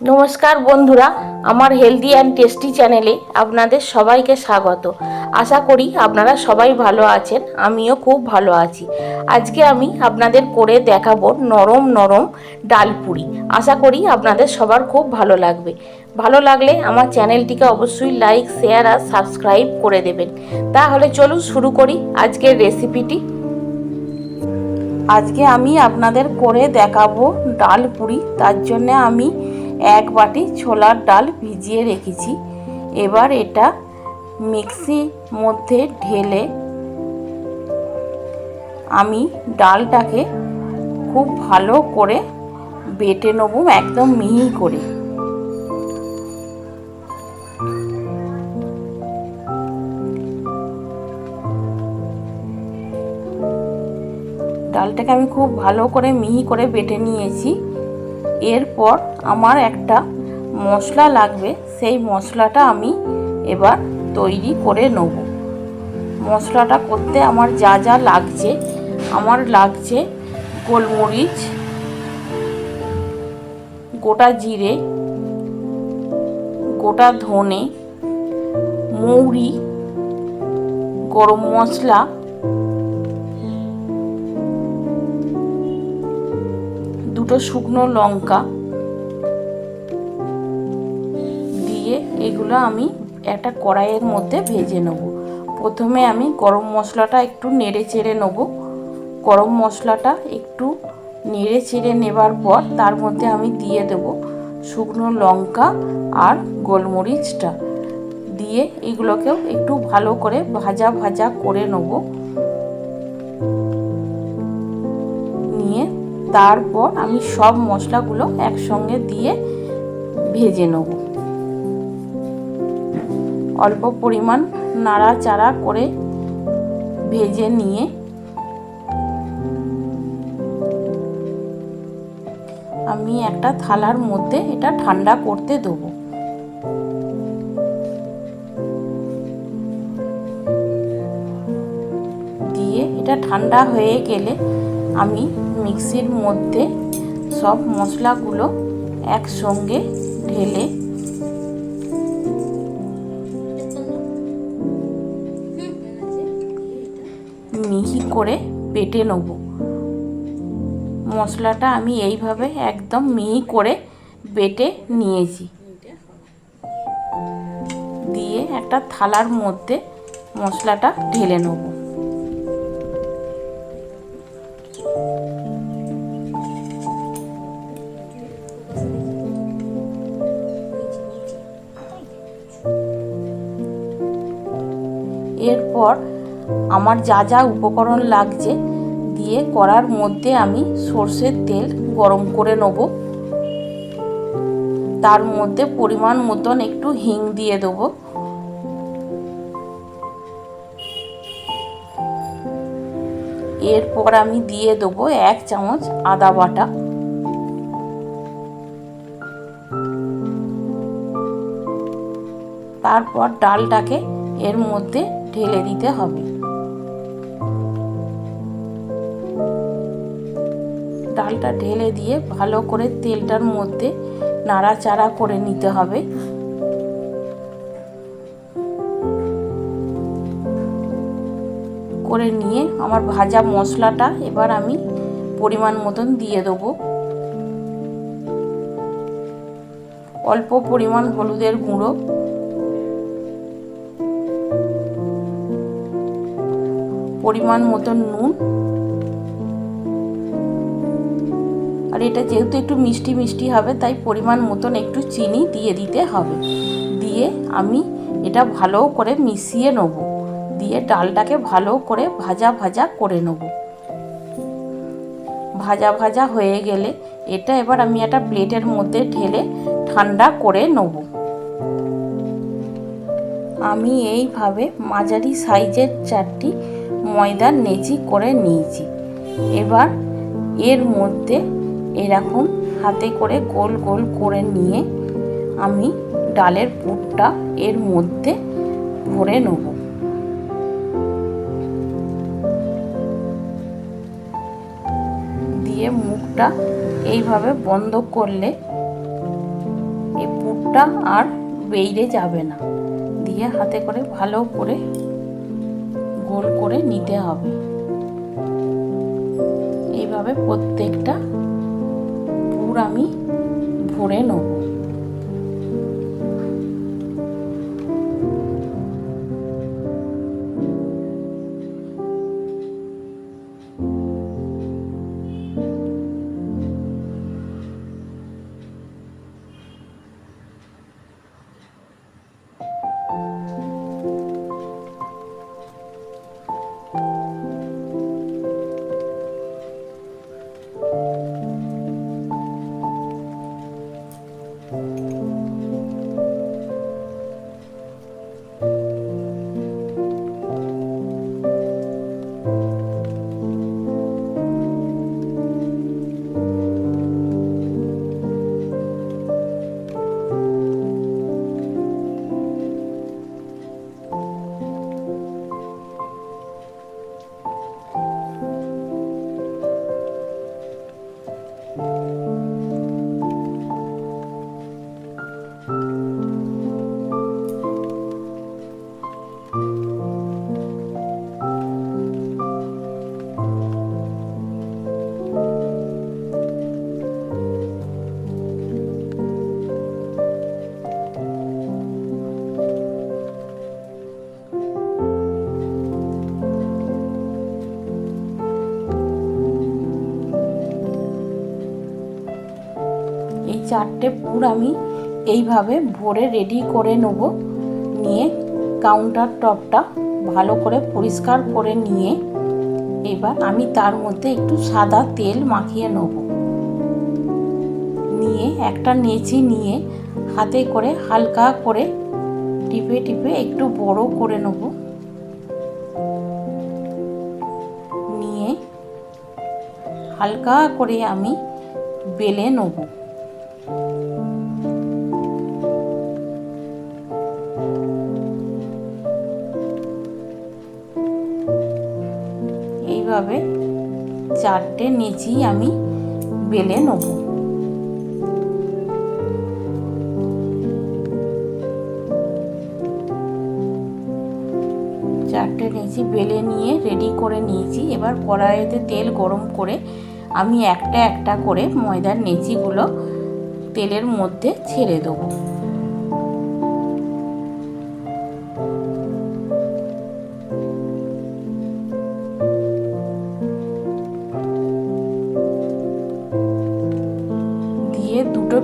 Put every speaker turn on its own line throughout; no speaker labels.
নমস্কার বন্ধুরা, আমার হেলদি অ্যান্ড টেস্টি চ্যানেলে আপনাদের সবাইকে স্বাগত। আশা করি আপনারা সবাই ভালো আছেন, আমিও খুব ভালো আছি। আজকে আমি আপনাদের করে দেখাবো নরম নরম ডাল পুরি। আশা করি আপনাদের সবার খুব ভালো লাগবে। ভালো লাগলে আমার চ্যানেলটিকে অবশ্যই লাইক শেয়ার আর সাবস্ক্রাইব করে দেবেন। তাহলে চলুন শুরু করি আজকের রেসিপিটি আজকে আমি আপনাদের করে দেখাবো ডাল পুরি। তার জন্য আমি এক বাটি ছোলার ডাল ভিজিয়ে রেখেছি। এবার এটা মিক্সি মধ্যে ঢেলে আমি ডালটাকে খুব ভালো করে বেটে নেব একদম মিহি করে। ডালটাকে আমি খুব ভালো করে মিহি করে বেটে নিয়েছি। এরপর আমার একটা মশলা লাগবে, সেই মশলাটা আমি এবার তৈরি করে নেব। মশলাটা করতে আমার যা যা লাগছে, আমার লাগছে গোলমরিচ, গোটা জিরে, গোটা ধনে, মৌরি, গরম মশলা দুটো শুকনো লঙ্কা দিয়ে এগুলো আমি একটা কড়াইয়ের মধ্যে ভেজে নেব। প্রথমে আমি গরম মশলাটা একটু নেড়ে চেড়ে নেব। গরম মশলাটা একটু নেড়ে চেড়ে নেবার পর তার মধ্যে আমি দিয়ে দেব শুকনো লঙ্কা আর গোলমরিচটা। দিয়ে এগুলোকেও একটু ভালো করে ভাজা ভাজা করে নেব। তারপর আমি সব মশলাগুলো একসঙ্গে দিয়ে ভেজে নেব। অল্প পরিমাণ নাড়াচাড়া করে ভেজে নিয়ে আমি একটা থালার মধ্যে এটা ঠান্ডা করতে দেবো। দিয়ে এটা ঠান্ডা হয়ে গেলে আমি মিক্সির মধ্যে সব মশলাগুলো একসঙ্গে ঢেলে মিহি করে বেটে নেব। মশলাটা আমি এইভাবে একদম মিহি করে বেটে নিয়েছি। দিয়ে একটা থালার মধ্যে মশলাটা ঢেলে নেব। এরপর আমার যা যা উপকরণ লাগছে দিয়ে করার মধ্যে আমি সর্ষের তেল গরম করে নেব। তার মধ্যে পরিমাণ মতন একটু হিং দিয়ে দেবো। এরপর আমি দিয়ে দেবো এক চামচ আদা বাটা। তারপর ডালটাকে এর মধ্যে ঢেলে দিতে হবে। ডালটা ঢেলে দিয়ে ভালো করে তেলটার মধ্যে নাড়াচাড়া করে নিতে হবে। করে নিয়ে আমার ভাজা মশলাটা এবার আমি পরিমাণ মতন দিয়ে দেবো। অল্প পরিমাণ হলুদের গুঁড়ো। পরিমাণ মতো নুন। আর এটা যেহেতু একটু মিষ্টি মিষ্টি হবে, তাই পরিমাণ মতন একটু চিনি দিয়ে দিতে হবে। দিয়ে আমি এটা ভালো করে মিশিয়ে নেব। দিয়ে ডালটাকে ভালো করে ভাজা ভাজা করে নেব। ভাজা ভাজা হয়ে গেলে এটা এবার আমি একটা প্লেটের মধ্যে ঢেলে ঠান্ডা করে নেব। আমি এইভাবে মাঝারি সাইজের চারটি ময়দার নেচি করে নিয়েছি। এবার এর মধ্যে এরকম হাতে করে গোল গোল করে নিয়ে আমি ডালের পুরটা এর মধ্যে ভরে নেব। দিয়ে মুখটা এইভাবে বন্ধ করলে এই পুরটা আর বেইরে যাবে না। দিয়ে হাতে করে ভালো করে করে নিতে হবে। এইভাবে প্রত্যেকটা পুর আমি ভরে নেব। এই চারটে পুর আমি এইভাবে ভরে রেডি করে নেব। নিয়ে কাউন্টার টপটা ভালো করে পরিষ্কার করে নিয়ে এবার আমি তার মধ্যে একটু সাদা তেল মাখিয়ে নেব। নিয়ে একটা নেচি নিয়ে হাতে করে হালকা করে টিপে টিপে একটু বড় করে নেব। নিয়ে হালকা করে আমি বেলে নেব। এইভাবে চারটে নেচি আমি বেলে নেব। চারটে নেচি বেলে নিয়ে রেডি করে নিয়েছি। এবার কড়াইতে তেল গরম করে আমি একটা একটা করে ময়দার নেচিগুলো তেলের মধ্যে ছেড়ে দেবো।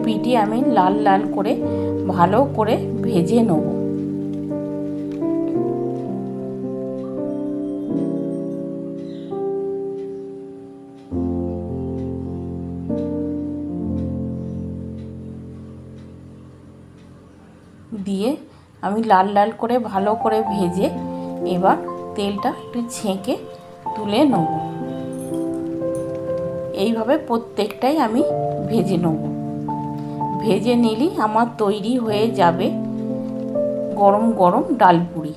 পিঠি আমি লাল লাল করে ভালো করে ভেজে নেব। দিয়ে আমি লাল লাল করে ভালো করে ভেজে এবার তেলটা একটু ছেঁকে তুলে নেব। এইভাবে প্রত্যেকটাই আমি ভেজে নেব। ভেজে নিলি আমার তৈরি হয়ে যাবে গরম গরম ডাল ডালপুরি